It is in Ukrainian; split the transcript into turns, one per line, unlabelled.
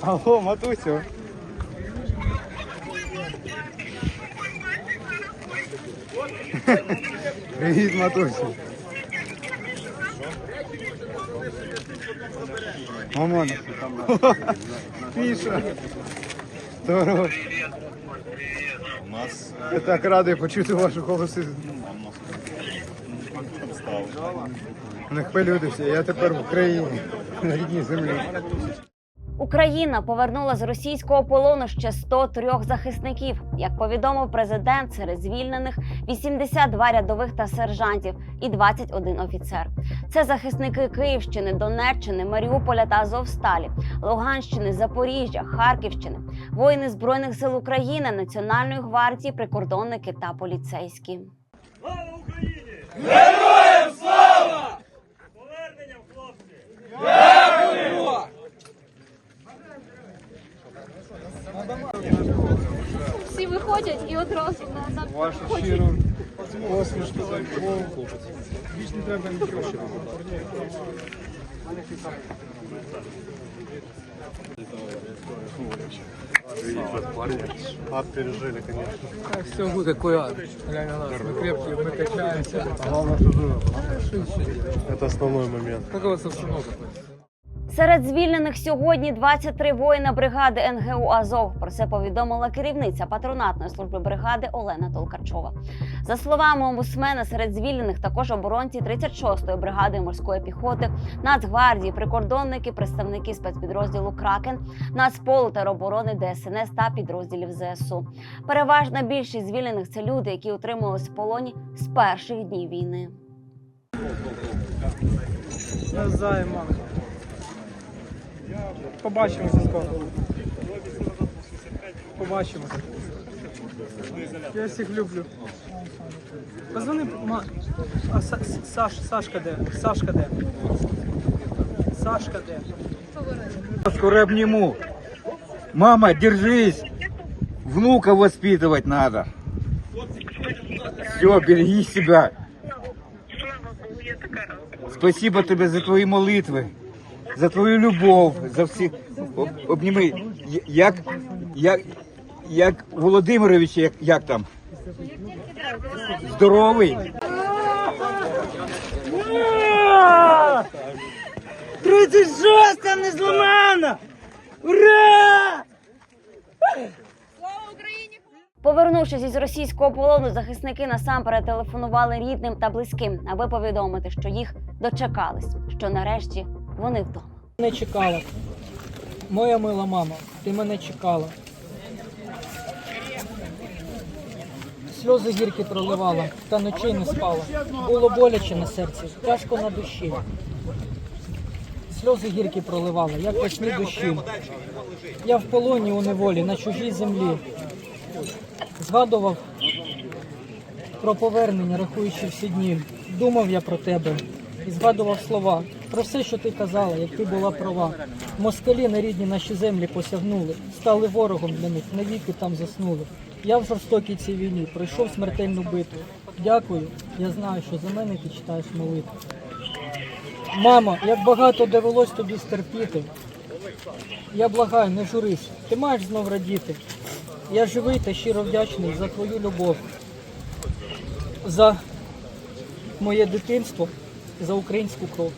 Алло, матусю. Привіт, матусю. Мамон. Міша. Здорово.
У
Я так радий почути вашу голоси. Не хвилюйтеся, я тепер в Україні, на рідній землі.
Україна повернула з російського полону ще 103 захисників. Як повідомив президент, серед звільнених 82 рядових та сержантів і 21 офіцер. Це захисники Київщини, Донеччини, Маріуполя та Азовсталі, Луганщини, Запоріжжя, Харківщини, воїни збройних сил України, Національної гвардії, прикордонники та поліцейські.
всі виходять і одразу на, на
Вашу щиру посмішку за любов. Більш не треба нічого.
ад пережили, конечно.
Так, все будет, какой ад. Глянь на нас, мы крепкие, мы качаемся.
Главное, что живы. Это основной момент.
Как у вас обстановка?
Серед звільнених сьогодні 23 воїна бригади НГУ Азов. Про це повідомила керівниця патронатної служби бригади Олена Толкачова. За словами омбусмена, серед звільнених також оборонці 36-ї бригади морської піхоти, Нацгвардії, прикордонники, представники спецпідрозділу Кракен, Нацполу тероборони ДСНС та підрозділів ЗСУ. Переважна більшість звільнених це люди, які утримувалися в полоні з перших днів війни.
Навзаєм, мама. Побачимося скоро. Побачимося. Я всіх люблю. Позвони, ма. А Са- Саш, Сашка де? Сашка де? Сашка де?
Скоро обниму. Мама, держись. Внука воспитывать надо. Все, береги себя. Спасибо тебе за твої молитви, за твою любов, за всіх. Об- Обніми. Як, як, як Володимирович, як, як там? Здоровий?
36 не зламана! Ура!
Повернувшись із російського полону, захисники насамперед телефонували рідним та близьким, аби повідомити, що їх дочекались, що нарешті вони вдома.
Мене чекала. Моя мила мама, ти мене чекала. Сльози гіркі проливала, та ночей не спала. Було боляче на серці, тяжко на душі. Сльози гіркі проливала, як весні душі. Я в полоні у неволі, на чужій землі. Згадував про повернення, рахуючи всі дні. Думав я про тебе і згадував слова про все, що ти казала, як ти була права. Москалі на рідні наші землі посягнули, стали ворогом для них, навіки там заснули. Я в жорстокій цій війні пройшов смертельну битву. Дякую, я знаю, що за мене ти читаєш молитву. Мамо, як багато довелось тобі стерпіти. Я благаю, не журись, ти маєш знов радіти. Я живий та щиро вдячний за твою любов, за моє дитинство, за українську кров.